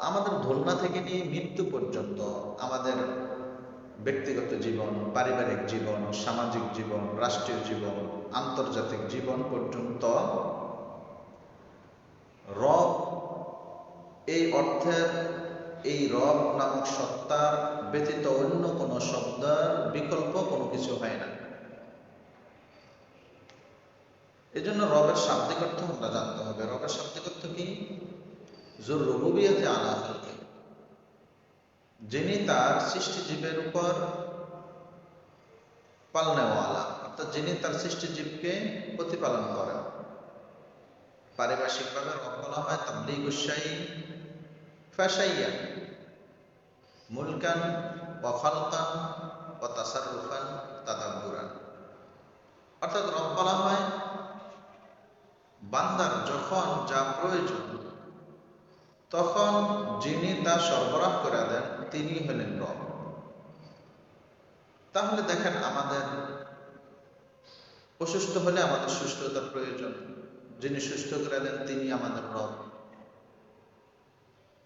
আমাদের ধর্ণা থেকে নিয়ে মৃত্যু পর্যন্ত আমাদের ব্যক্তিগত জীবন, পারিবারিক জীবন, সামাজিক জীবন, রাষ্ট্রীয় জীবন, আন্তর্জাতিক জীবন পর্যন্ত রব এই অর্থের এই রব নামক সত্তার ব্যতীত অন্য কোনো শব্দের বিকল্প কোনো কিছু হয় না। এই জন্য রবের শাব্দিক অর্থ আমরা জানতে হবে। রবের শাব্দিক অর্থ কি? জোর রবুবিয়াতে আলা ফেলতে যিনি তার সৃষ্টিজীবের উপর পালনেওয়ালা অর্থাৎ যিনি তার সৃষ্টিজীবকে প্রতিপালন করেন। পারিভাষিকভাবে বলা হয় তাবলিগ উসাই ফাশাইয়া মুলকান ওয়া খালকান ওয়া তাসাররুফান তাদাব্বুরান। অর্থাৎ রব বলা হয়, বান্দার যখন যা প্রয়োজন তখন যিনি তা সরবরাহ করে দেন, তিনি হলেন রব। তাহলে দেখেন আমাদের অসুস্থ হলে আমাদের সুস্থতার প্রয়োজন। যিনি সুস্থ করে দেন, তিনি আমাদের রব।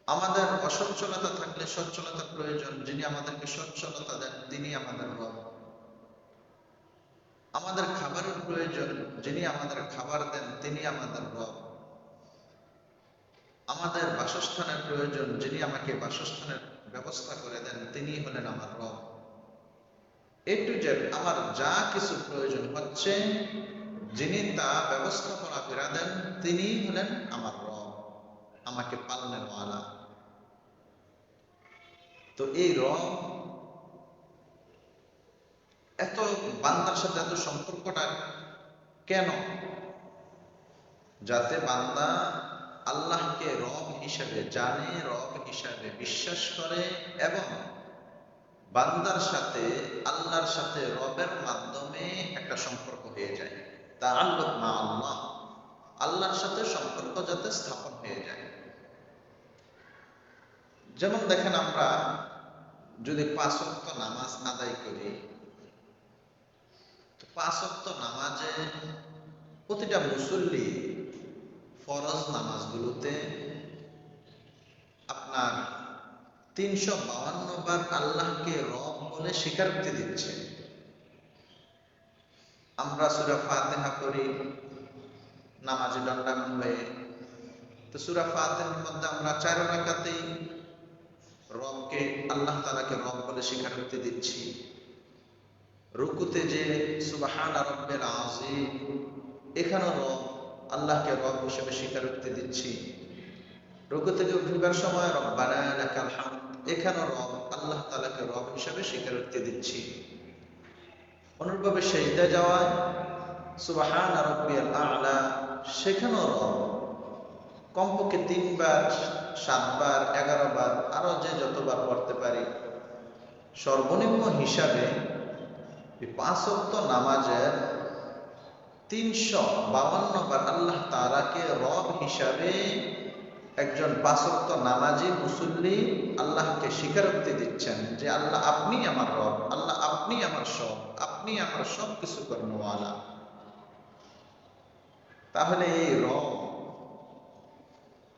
আমাদের অসচ্ছলতা থাকলে সচ্ছলতার প্রয়োজন। যিনি আমাদেরকে সচ্ছলতা দেন, তিনি আমাদের রব। আমাদের খাবারের প্রয়োজন। যিনি আমাদের খাবার দেন, তিনি আমাদের রব। আমাদের বাসস্থানের প্রয়োজন, যিনি আমাকে বাসস্থানের ব্যবস্থা করে দেন তিনি হলেন আমার রব। এ টু জেড আমার যা কিছু প্রয়োজন হচ্ছে, যিনি তা ব্যবস্থাপনা করে দেন তিনি হলেন আমার রব, আমাকে পালনের ওয়ালা তো এই রব, এত বান্দার সাথে এত সম্পর্কটা কেন? যাতে বান্দা আল্লাহকে রব হিসাবে জানে, রব হিসাবে বিশ্বাস করে এবং বান্দার সাথে, আল্লাহর সাথে রবের মাধ্যমে একটা সম্পর্ক হয়ে যায়। তা আল্লাহ মা আল্লাহ আল্লাহর সাথে সম্পর্ক যাতে স্থাপন হয়ে যায়। যেমন দেখেন আমরা যদি পাঁচ ওয়াক্ত নামাজ আদায় করি পাঁচ ওয়াক্ত নামাজে প্রতিটা মুসল্লি ফরজ নামাজগুলোতে আপনার তিনশো বাউান্ন বার আল্লাহকে রব বলে স্বীকারোক্তি দিচ্ছে। আমরা সুরা ফাতেহা করি নামাজে দণ্ডায়মান হয়ে। তো সুরা ফাতেহার মধ্যে আমরা চার রাকাতেই রবকে, আল্লাহ তালাকে রব বলে স্বীকারোক্তি দিচ্ছি। রুকুতে যে সুবাহান রব্বের আজিম এখানেও রব আল্লাহকে রব হিসেবে স্বীকারোক্তি দিচ্ছি। রুকু থেকে উঠবার সময় রব্বানা লাকাল হামদ, এখানেও রব, আল্লাহ তালাকে রব হিসেবে স্বীকারোক্তি দিচ্ছি। অনুরূপভাবে সেজদা যাওয়ায় সুবাহান রব্বিয়াল আলা, সেখানেও রব, কমপক্ষে তিনবার, সাতবার এগারো বার আরও যে যতবার পড়তে পারি, সর্বনিম্ন হিসাবে পাঁচ নামাজের তিনশো বাউান্ন বার আল্লাহ তারাকে রব হিসাবে একজন পাঁচক্ত নামাজি মুসল্লি আল্লাহকে স্বীকারোক্তি দিচ্ছেন যে, আল্লাহ আপনি আমার রব, আল্লাহ আপনি আমার সব, আপনি আমার সব কিছু কর্মওয়ালা। তাহলে এই রব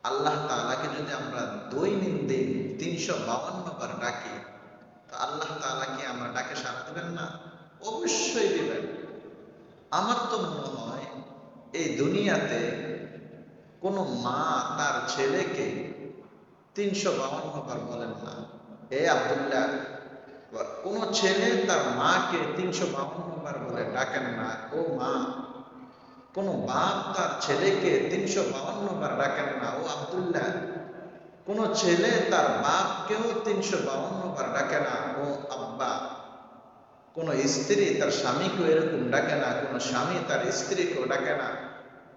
আল্লাহ তালাকে যদি আমরা দৈনন্দিন তিনশো বাউান্ন বার ডাকি, তো আল্লাহ তালাকে আমরা ডাকে সারা দেবেন না? অবশ্যই দিবেন। আমার তো মনে হয় এই দুনিয়াতে কোনো মা তার ছেলেকে তিনশো বাউন্ন বার বলেন না। এ আবদুল্লাহ, কোন ছেলে তার মাকে তিনশো বাউন্ন বার বলে ডাকেন না। ও মা, কোন বাপ তার ছেলেকে তিনশো বাউন্ন বার ডাকেন না। ও আবদুল্লাহ, কোন ছেলে তার বাপকেও তিনশো বাউন্ন বার ডাকে না। ও আব্বা কোন স্ত্রী তার স্বামীকেও এরকম ডাকে না, কোন স্বামী তার স্ত্রীকেও ডাকে না।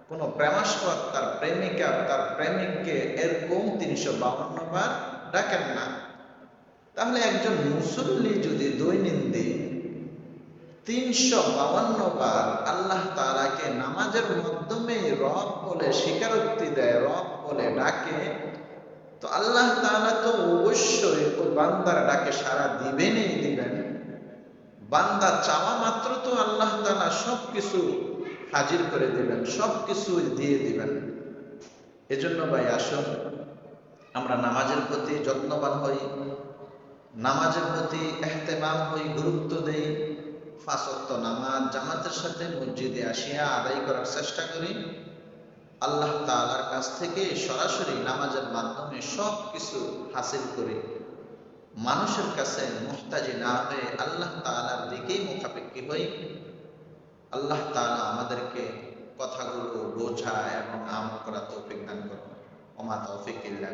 কোন প্রেমাস্পদ তার প্রেমিকা তার প্রেমিককে এরকম তিনশো বাউন্ন বার ডাকেন না। তাহলে একজন মুসল্লি যদি দৈনন্দিন তিনশো বাউন্ন বার আল্লাহ তালাকে নামাজের মাধ্যমে রব বলে স্বীকারোক্তি দেয়, রব বলে ডাকে, তো আল্লাহ তালা তো অবশ্যই ওই বান্দার ডাকে সারা দিবেনই দিবেন। বান্দা চাওয়া মাত্র তো আল্লাহ তালা সব কিছু হাজির করে দিবেন সব কিছু দিয়ে দিবেন। এজন্য ভাই, আসুন, আমরা নামাজের প্রতি যত্নবান হই, নামাজের প্রতি এহতেমাম হই, গুরুত্ব দেই। ফাঁসক্ত নামাজ জামাতের সাথে মসজিদে আসিয়া আদায় করার চেষ্টা করি। আল্লাহ তালার কাছ থেকে সরাসরি নামাজের মাধ্যমে সব কিছু হাসিল করি। মানুষের কাছে মুহতাজি না হয়ে আল্লাহ তালার দিকেই মুখাপেক্ষি হই। আল্লাহ তালা আমাদেরকে কথাগুলো বোঝা এবং আম করা তৌফিক দান করুন। ওমা তৌফিক ইল্লা